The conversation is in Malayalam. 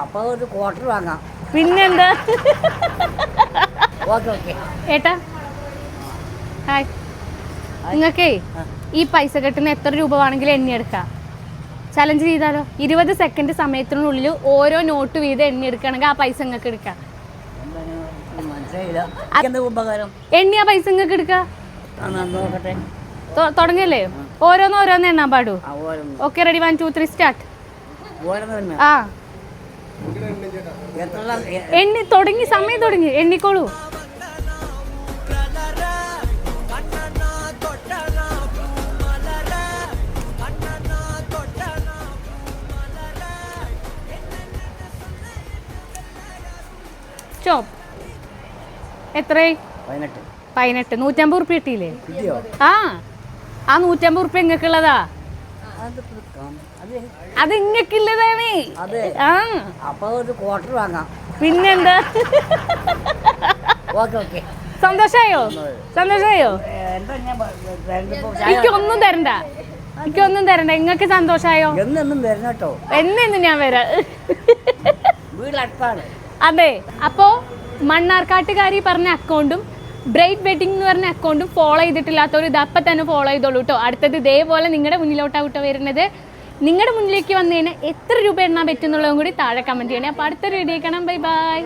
അപ്പൊ ഒരു ക്വാർട്ടർ വാങ്ങാം. പിന്നെന്താ? ഓക്കെ ഓക്കെ ഏട്ടാ ഹായ്. നിങ്ങൾക്കേ ഈ പൈസ കെട്ടുന്ന എത്ര രൂപ വേണമെങ്കിലും എണ്ണിയെടുക്കാം ചലഞ്ച് ചെയ്താലോ? ഇരുപത് സെക്കൻഡ് സമയത്തിനുള്ളിൽ ഓരോ നോട്ട് വീതം എണ്ണിയെടുക്കുകയാണെങ്കിൽ ആ പൈസ നിങ്ങൾക്ക് എടുക്കാം. എണ്ണിയ പൈസ നിങ്ങൾക്ക് എടുക്കാം? തുടങ്ങല്ലേ ഓരോന്ന് ഓരോന്ന് എണ്ണാൻ പാടൂ. Okay ready one two three start ആ. എണ്ണി തുടങ്ങി സമയം തുടങ്ങി. എണ്ണിക്കോളൂ. സ്റ്റോപ്പ് എത്രയായി? പതിനെട്ട്. പതിനെട്ട്. നൂറ്റമ്പത് ഉറുപ്പ്യ കിട്ടിയില്ലേ? കിട്ടിയോ? ആ. ആ നൂറ്റമ്പത് ഉറുപ്പ്യ നിങ്ങൾക്കുള്ളതാ അത് ആ. അപ്പൊ ഒരു ക്വാർട്ടർ വാങ്ങാം. പിന്നെന്താ? Okay okay. സന്തോഷായോ? സന്തോഷായോ? എനിക്കൊന്നും തരണ്ട. എനിക്കൊന്നും തരണ്ട. നിങ്ങൾക്ക് സന്തോഷായോ? എന്നും വരണം കേട്ടോ. എന്നെന്ന് ഞാൻ വരാം. അതെ. അപ്പോ മണ്ണാർക്കാട്ടുകാരി പറഞ്ഞ അക്കൗണ്ടും ബ്രൈറ്റ് വെഡിങ് എന്ന് പറഞ്ഞ അക്കൗണ്ടും ഫോളോ ചെയ്തിട്ടില്ലാത്തവർ ഇത് അപ്പം തന്നെ ഫോളോ ചെയ്തോളൂ കേട്ടോ അടുത്തത് ഇതേപോലെ നിങ്ങളുടെ മുന്നിലോട്ടാണ് വരുന്നത്. നിങ്ങളുടെ മുന്നിലേക്ക് വന്നു കഴിഞ്ഞാൽ എത്ര രൂപ എണ്ണാൻ പറ്റുന്നുള്ളതും കൂടി താഴെ കമന്റ് ചെയ്യണേ. അപ്പോൾ അടുത്തൊരു വീഡിയോ കാണാം. Bye bye